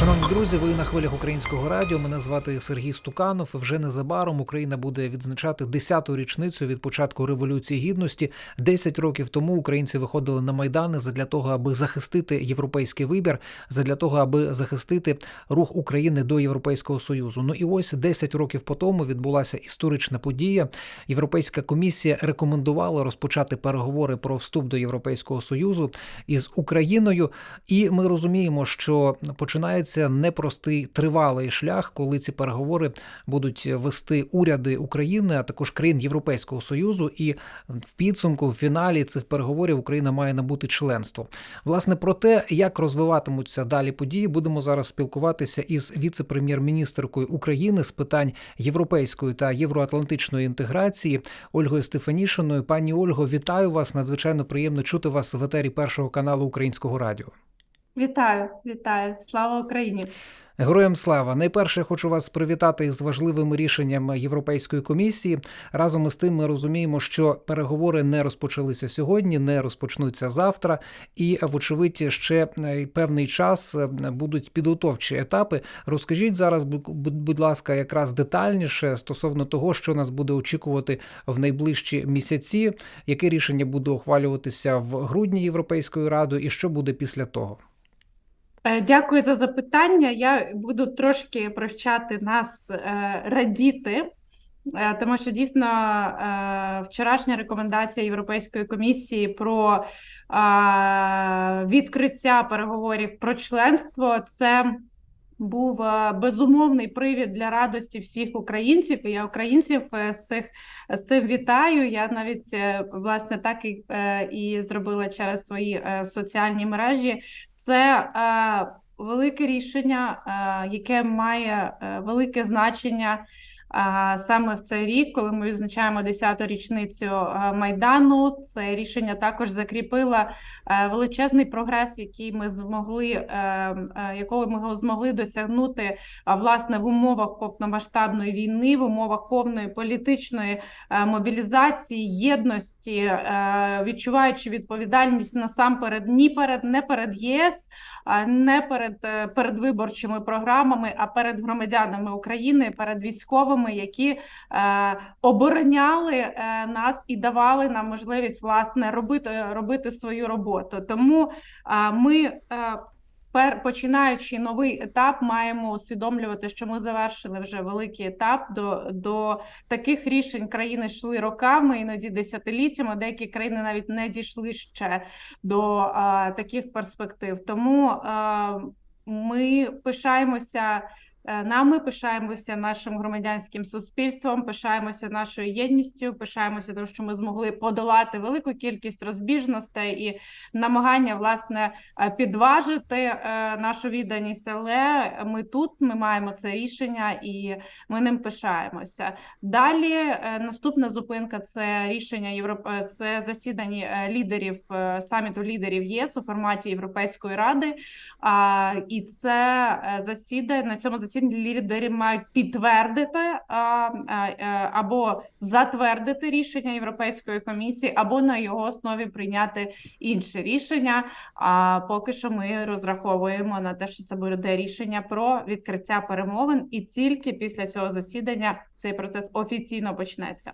Шановні друзі, ви на хвилях українського радіо. Мене звати Сергій Стуканов. Вже незабаром Україна буде відзначати 10-ту річницю від початку революції гідності. 10 років тому українці виходили на майдани задля того, аби захистити європейський вибір, задля того, аби захистити рух України до Європейського союзу. Ну і ось 10 років по тому відбулася історична подія. Європейська комісія рекомендувала розпочати переговори про вступ до Європейського союзу із Україною. І ми розуміємо, що починається непростий тривалий шлях, коли ці переговори будуть вести уряди України, а також країн Європейського союзу. І в підсумку, в фіналі цих переговорів Україна має набути членство. Власне про те, як розвиватимуться далі події, будемо зараз спілкуватися із віце-прем'єр-міністркою України з питань європейської та євроатлантичної інтеграції Ольгою Стефанішиною. Пані Ольго, вітаю вас! Надзвичайно приємно чути вас в етері першого каналу Українського радіо. Вітаю, вітаю, слава Україні! Героям слава! Найперше хочу вас привітати із важливим рішенням Європейської комісії. Разом із тим, ми розуміємо, що переговори не розпочалися сьогодні, не розпочнуться завтра, і, вочевидь, ще е, певний час е, будуть підготовчі етапи. Розкажіть зараз, будь ласка, якраз детальніше стосовно того, що нас буде очікувати в найближчі місяці, яке рішення буде ухвалюватися в грудні Європейською радою, і що буде після того. Е, дякую за запитання. Я буду трошки провчати нас е, радіти, е, тому що дійсно вчорашня рекомендація Європейської комісії про відкриття переговорів про членство це був безумовний привід для радості всіх українців. Я українців з цих з цим вітаю. Я навіть власне так і, і зробила через свої соціальні мережі. Це велике рішення, яке має велике значення саме в цей рік, коли ми відзначаємо 10-ту річницю майдану. Це рішення також закріпило величезний прогрес, який ми змогли, е, е, якого ми змогли досягнути власне в умовах повномасштабної війни, в умовах повної політичної е, мобілізації, єдності, відчуваючи відповідальність насамперед ні перед не перед ЄС, не перед передвиборчими програмами, а перед громадянами України, перед військовими, які обороняли нас і давали нам можливість власне робити робити свою роботу. Тому ми пер починаючи новий етап, маємо усвідомлювати, що ми завершили вже великий етап. До до таких рішень країни йшли роками, іноді десятиліттями. Деякі країни навіть не дійшли ще до а, таких перспектив. Тому а, ми пишаємося. Е, нами пишаємося нашим громадянським суспільством, пишаємося нашою єдністю, пишаємося, тому що ми змогли подолати велику кількість розбіжностей і намагання власне е, підважити е, нашу відданість. Але ми тут ми маємо це рішення і ми ним пишаємося. Далі наступна зупинка це рішення Європи, це засідання лідерів саміту лідерів ЄС у форматі Європейської ради. І це засідання на цьому засіданні лідери мають підтвердити або затвердити рішення Європейської комісії, або на його основі прийняти інше рішення. А поки що ми розраховуємо на те, що це буде рішення про відкриття перемовин, і тільки після цього засідання цей процес офіційно почнеться.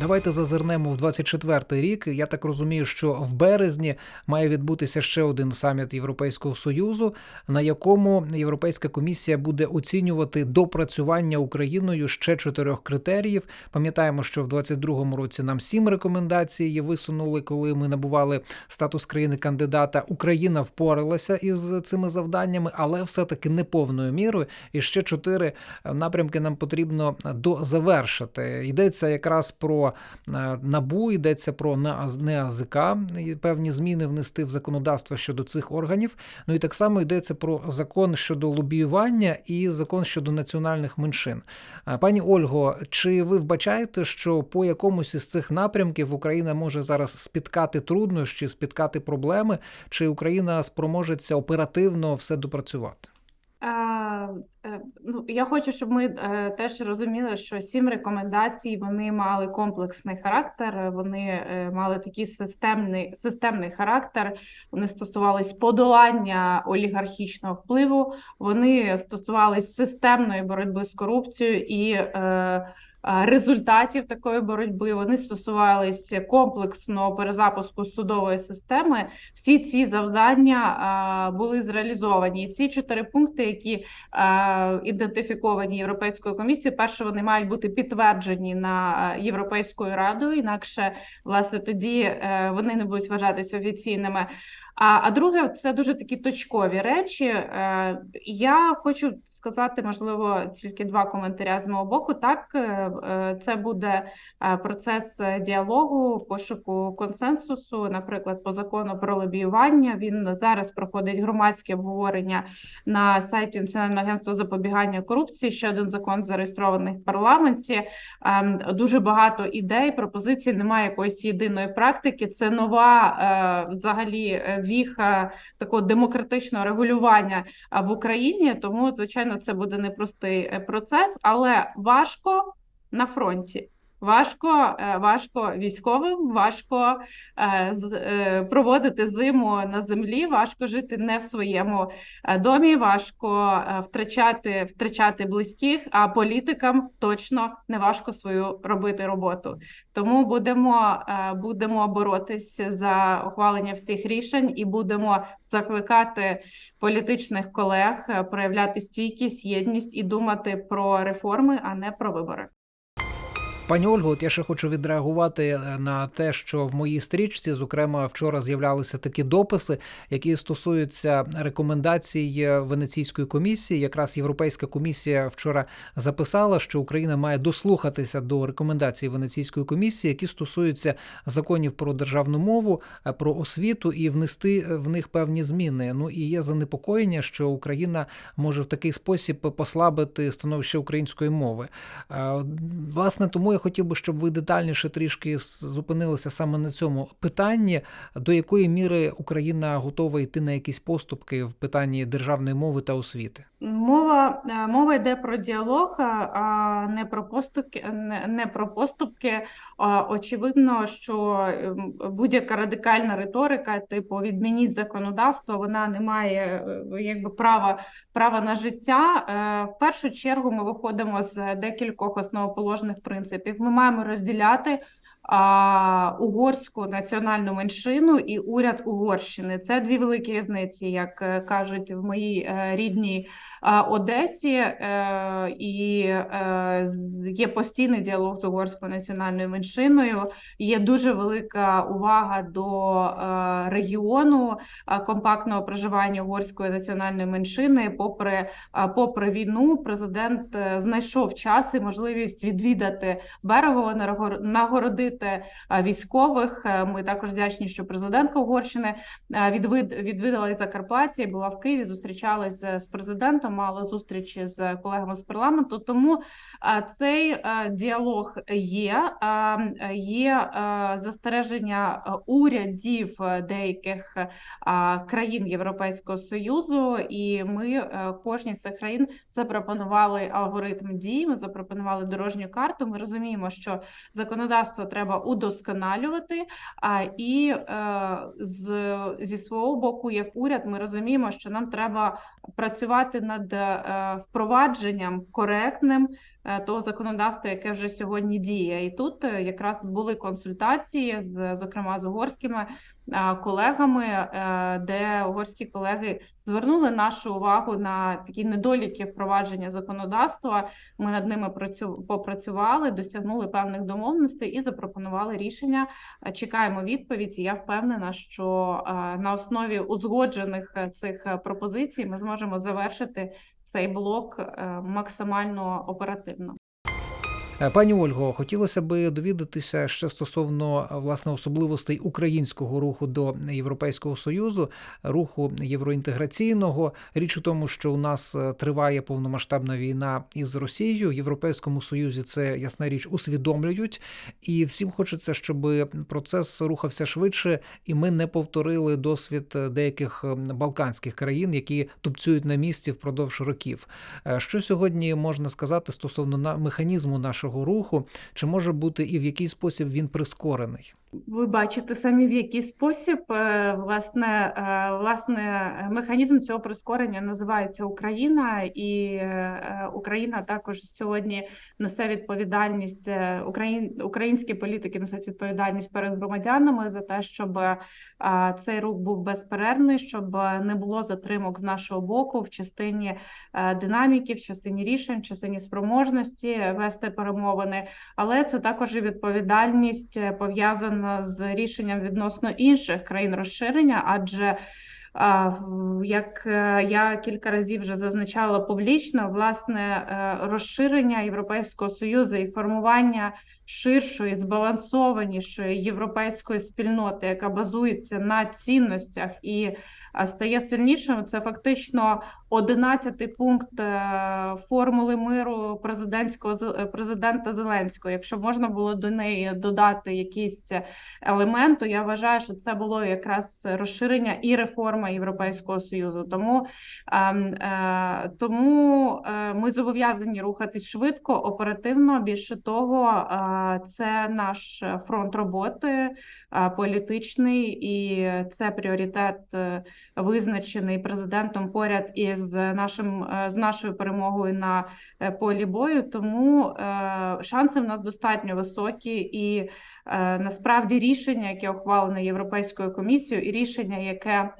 Давайте зазирнемо в 24-й рік. Я так розумію, що в березні має відбутися ще один саміт Європейського союзу, на якому Європейська комісія буде оцінювати допрацювання Україною ще чотирьох критеріїв. Пам'ятаємо, що в 22-му році нам сім рекомендацій висунули, коли ми набували статус країни кандидата. Україна впоралася із цими завданнями, але все-таки не повною мірою. І ще чотири напрямки нам потрібно дозавершити. Йдеться якраз про. Е, набу йдеться про НЕАЗК, певні зміни внести в законодавство щодо цих органів. Ну і так само йдеться про закон щодо лобіювання і закон щодо національних меншин. Е, пані Ольго, чи ви вбачаєте, що по якомусь із цих напрямків Україна може зараз спіткати труднощі, спіткати проблеми, чи Україна спроможеться оперативно все допрацювати? Е, Ну, я хочу, щоб ми е, теж розуміли, що сім рекомендацій вони мали комплексний характер, вони е, мали такий системний, системний характер. Вони стосувались подолання олігархічного впливу, вони стосувались системної боротьби з корупцією і е, е, результатів такої боротьби. Вони стосувалися комплексного перезапуску судової системи. Всі ці завдання були зреалізовані. І ці чотири пункти, які ідентифіковані Європейською комісією, перше вони мають бути підтверджені на Європейською радою, інакше власне тоді е, вони не будуть вважатися офіційними. А, а друге, це дуже такі точкові речі. Е, я хочу сказати, можливо, тільки два коментаря з мого боку. Так, е, е, це буде е, процес е, діалогу, пошуку консенсусу, наприклад, по закону про лобіювання. Він зараз проходить громадське обговорення на сайті Національного агентства запобігання корупції. Ще один закон зареєстрований в парламенті. Ем, Дуже багато ідей, пропозицій. Немає якоїсь єдиної практики. Це нова е, взагалі віха такого демократичного регулювання в Україні. Тому, звичайно, це буде непростий е, процес, але важко на фронті. Важко, е, важко військовим, важко е, з- е, проводити зиму на землі, важко жити не в своєму домі, важко втрачати, втрачати близьких, а політикам точно не важко свою робити роботу. Тому будемо, будемо боротися за ухвалення всіх рішень і будемо закликати політичних колег проявляти стійкість, єдність і думати про реформи, а не про вибори. Пані Ольго, от я ще хочу відреагувати е, на те, що в моїй стрічці, зокрема, вчора з'являлися такі дописи, які стосуються рекомендацій е, Венеційської комісії. Якраз Європейська комісія вчора записала, що Україна має дослухатися до рекомендацій Венеційської комісії, які стосуються законів про державну мову, е, про освіту і внести в них певні зміни. Ну і є занепокоєння, що Україна може в такий спосіб послабити становище української мови. Власне, тому я хотів би, щоб ви детальніше трішки зупинилися саме на цьому питанні, до якої міри Україна готова йти на якісь поступки в питанні державної мови та освіти. Мова, е, мова йде про діалог, а- а не про поступки, не, про поступки. Очевидно, що ем, будь-яка радикальна риторика, типу відмініть законодавство, вона не має е, якби права, права на життя. Е, В першу чергу ми виходимо з декількох основоположних принципів. Ми маємо розділяти а, угорську національну меншину і уряд Угорщини. Це дві великі різниці, як е, кажуть в моїй е, рідній Одесі, е, і е, є постійний діалог з угорською національною меншиною. Є дуже велика увага до е, регіону компактного проживання угорської національної меншини. Попри, попри війну, президент знайшов час і можливість відвідати Берегово, нагор- нагородити військових. Ми також вдячні, що президентка Угорщини відвідала Закарпаття, була в Києві, зустрічалась з президентом, мала зустрічі з колегами з парламенту. Тому цей діалог є. Є застереження урядів деяких країн Європейського Союзу, і ми кожній з цих країн запропонували алгоритм дій. Ми запропонували дорожню карту. Ми розуміємо, що законодавство треба удосконалювати. І з зі свого боку, як уряд, ми розуміємо, що нам треба працювати над е, впровадженням коректним того законодавства, яке вже сьогодні діє. І тут е, якраз були консультації з зокрема з угорськими е, колегами, е, де угорські колеги звернули нашу увагу на такі недоліки впровадження законодавства. Ми над ними працю попрацювали, досягнули певних домовленостей і запропонували рішення. Е, Чекаємо відповідь. Я впевнена, що е, на основі узгоджених е, цих е, пропозицій ми зможемо завершити цей блок е, максимально оперативно. Е, Пані Ольго, хотілося би довідатися ще стосовно е, власне особливостей українського руху до Європейського союзу, руху євроінтеграційного. Річ у тому, що у нас е, триває повномасштабна війна із Росією. В Європейському Союзі це ясна річ усвідомлюють, і всім хочеться, щоб процес рухався швидше, і ми не повторили досвід деяких балканських країн, які тупцюють на місці впродовж років. Що сьогодні можна сказати стосовно на механізму нашого руху? Чи може бути і в який спосіб він прискорений? Ви бачите самі в який спосіб е, власне, е, власне механізм цього прискорення називається Україна, і е, Україна також сьогодні несе відповідальність. Україн, українські політики несуть відповідальність перед громадянами за те, щоб цей рух був безперервний, щоб не було затримок з нашого боку в частині динаміки, в частині рішень, в частині спроможності вести перемовини. Але це також і відповідальність е, пов'язана з рішенням відносно інших країн розширення, адже як е, я кілька разів вже зазначала публічно, власне, е, розширення Європейського союзу і формування ширшої, збалансованішої європейської спільноти, яка базується на цінностях і стає сильнішою, це фактично одинадцятий пункт е, формули миру президентського президента Зеленського. Якщо можна було до неї додати якийсь елемент, то я вважаю, що це було якраз розширення і реформа Європейського союзу. Тому, ем, е, тому е, ми зобов'язані рухатись швидко, оперативно. Більше того, е, це наш фронт роботи політичний, і це пріоритет визначений президентом поряд із нашим з нашою перемогою на полі бою. Тому шанси в нас достатньо високі, і насправді рішення, яке ухвалене Європейською комісією, і рішення, яке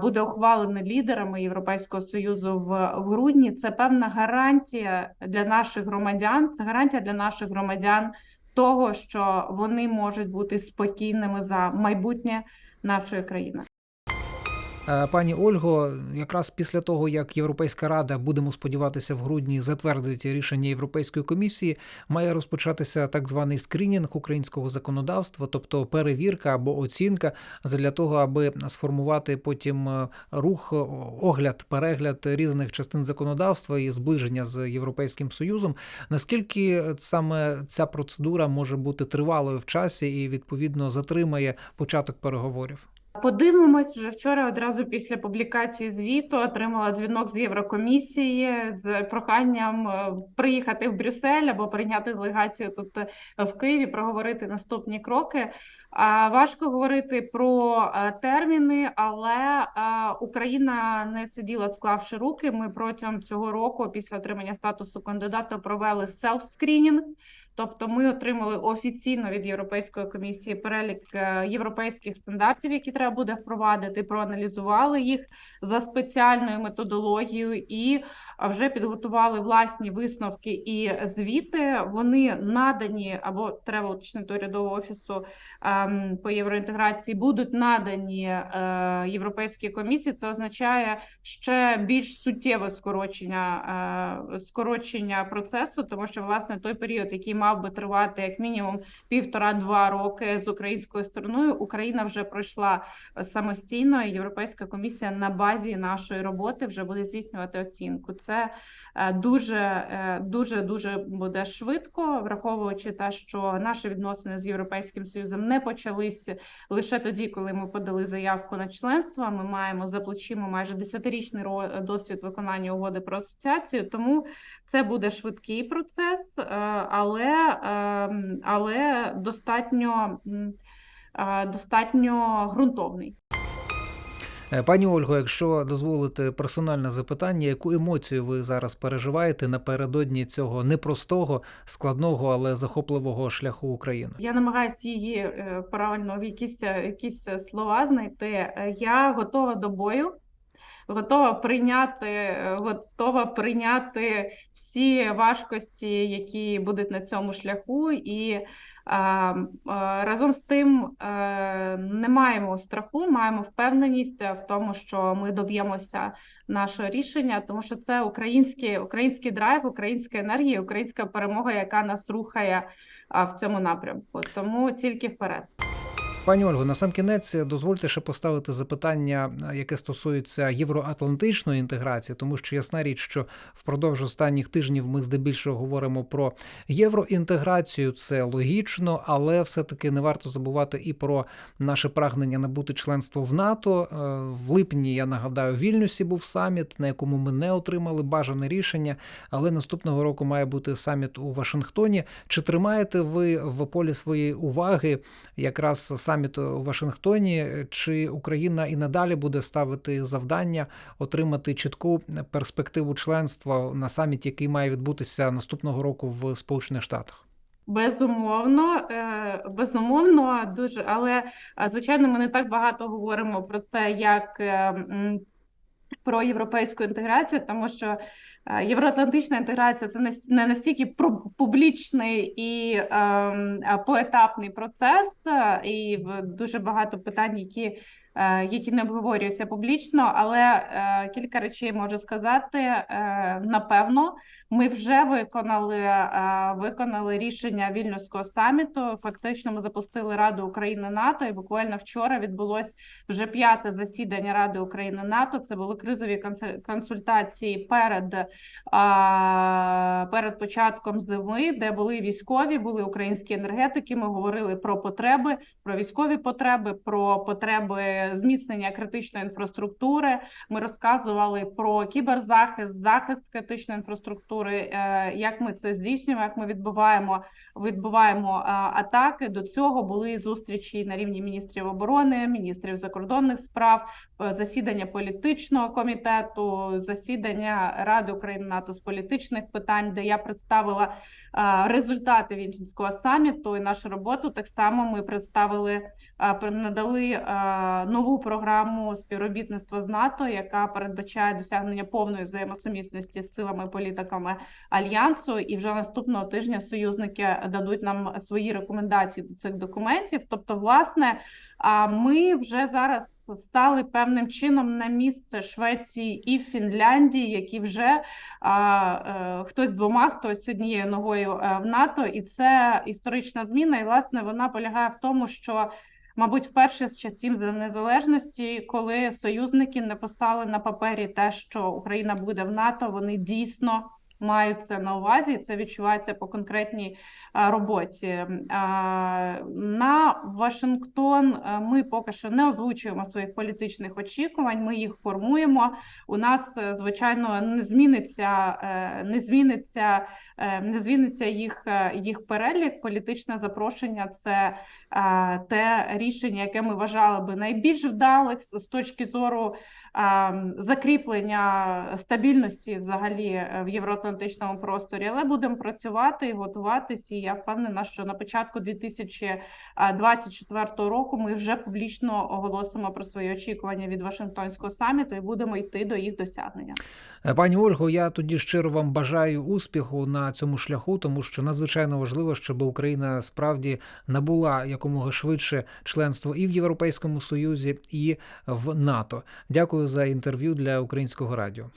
буде ухвалене лідерами Європейського союзу в, в грудні, це певна гарантія для наших громадян. Це гарантія для наших громадян того, що вони можуть бути спокійними за майбутнє нашої країни. Е, Пані Ольго, якраз після того, як Європейська рада, будемо сподіватися, в грудні затвердить рішення Європейської комісії, має розпочатися так званий скринінг українського законодавства, тобто перевірка або оцінка для того, аби сформувати потім е, рух, огляд, перегляд різних частин законодавства і зближення з Європейським Союзом. Наскільки саме ця процедура може бути тривалою в часі і відповідно затримає початок переговорів? Подивимось вже вчора. Одразу після публікації звіту отримала дзвінок з Єврокомісії з проханням е, приїхати в Брюссель або прийняти делегацію тут е, в Києві, проговорити наступні кроки. Важко говорити про е, терміни, але Україна не сиділа, склавши руки. Ми протягом цього року, після отримання статусу кандидата, провели селф-скрінінг. Тобто ми отримали офіційно від Європейської комісії перелік е, європейських стандартів, які треба буде впровадити, проаналізували їх за спеціальною методологією і вже підготували власні висновки і звіти. Вони надані або треба уточнити урядового офісу ем, по євроінтеграції, будуть надані е, Європейській комісії. Це означає ще більш суттєве скорочення, е, скорочення процесу, тому що власне той період, який мав би тривати як мінімум півтора-два роки з українською стороною, Україна вже пройшла самостійно. і Європейська комісія на базі нашої роботи вже буде здійснювати оцінку. Це е, дуже е, дуже дуже буде швидко, враховуючи те, що наші відносини з європейським союзом не почались лише тоді, коли ми подали заявку на членство. Ми маємо за плечима майже десятирічний ро- досвід виконання угоди про асоціацію. Тому це буде швидкий процес, е, але, але достатньо, достатньо ґрунтовний. Е, Пані Ольго, якщо дозволите персональне запитання, яку емоцію ви зараз переживаєте напередодні цього непростого, складного, але захопливого шляху України? Я намагаюся її е, правильно в якісь, е, якісь слова знайти. Я готова до бою. Готова прийняти, готова прийняти всі важкості, які будуть на цьому шляху, і Разом з тим е, не маємо страху, маємо впевненість в тому, що ми доб'ємося нашого рішення, тому що це український, український драйв, українська енергія, українська перемога, яка нас рухає в цьому напрямку. Тому тільки вперед. Пані Ольго, на сам кінець дозвольте ще поставити запитання, яке стосується євроатлантичної інтеграції, тому що ясна річ, що впродовж останніх тижнів ми здебільшого говоримо про євроінтеграцію. Це логічно, але все-таки не варто забувати і про наше прагнення набути членство в НАТО. Е, В липні я нагадаю, в Вільнюсі був саміт, на якому ми не отримали бажане рішення. Але наступного року має бути саміт у Вашингтоні. Чи тримаєте ви в полі своєї уваги якраз саміт у Вашингтоні? Чи Україна і надалі буде ставити завдання отримати чітку перспективу членства на саміті, який має відбутися наступного року в Сполучених Штатах? Безумовно, е, безумовно, дуже, але е, звичайно, ми не так багато говоримо про це, як е, м, про європейську інтеграцію, тому що е, євроатлантична інтеграція це не настільки публічний і ем, е, поетапний процес, е, і дуже багато питань, які, які не обговорюються публічно, але кілька речей можу сказати. Напевно, ми вже виконали, е, виконали рішення Вільнюського саміту. Фактично, ми запустили Раду України НАТО, і буквально вчора відбулось вже п'яте засідання Ради України НАТО. Це були кризові консуль- консультації перед, перед початком зими, де були військові, були українські енергетики. Ми говорили про потреби, про військові потреби, про потреби зміцнення критичної інфраструктури. Ми розказували про кіберзахист, захист критичної інфраструктури, е, як ми це здійснюємо, як ми відбуваємо відбуваємо атаки. До цього були зустрічі на рівні міністрів оборони, міністрів закордонних справ, е, засідання політичного комітету, засідання Ради України НАТО з політичних питань, де я представила результати Вінчинського саміту і нашу роботу. Так само ми представили надали нову програму співробітництва з НАТО, яка передбачає досягнення повної взаємосумісності з силами і політиками альянсу. І вже наступного тижня союзники дадуть нам свої рекомендації до цих документів. Тобто, власне. А ми вже зараз стали певним чином на місце Швеції і Фінляндії, які вже е, хтось двома, хтось однією ногою е, в НАТО, і це історична зміна. І власне вона полягає в тому, що. Мабуть, вперше з часів за незалежності, коли союзники написали на папері те, що Україна буде в НАТО, вони дійсно мають це на увазі. і Це відчувається по конкретній е, роботі. Е, На Вашингтон е, ми поки що не озвучуємо своїх політичних очікувань. Ми їх формуємо. У нас, звичайно, не зміниться, не зміниться, не зміниться їх, їх перелік. Політичне запрошення це те рішення, яке ми вважали би найбільш вдалих з точки зору закріплення стабільності взагалі е, в євроатлантичному просторі, але будемо працювати і готуватися. І я впевнена, що на початку 2024 року ми вже публічно оголосимо про свої очікування від Вашингтонського саміту і будемо йти до їх досягнення. Е, Пані Ольго, я тоді щиро вам бажаю успіху на цьому шляху, тому що надзвичайно важливо, щоб Україна справді набула якомога швидше членство і в Європейському Союзі, і в НАТО. Дякую за інтерв'ю для українського радіо.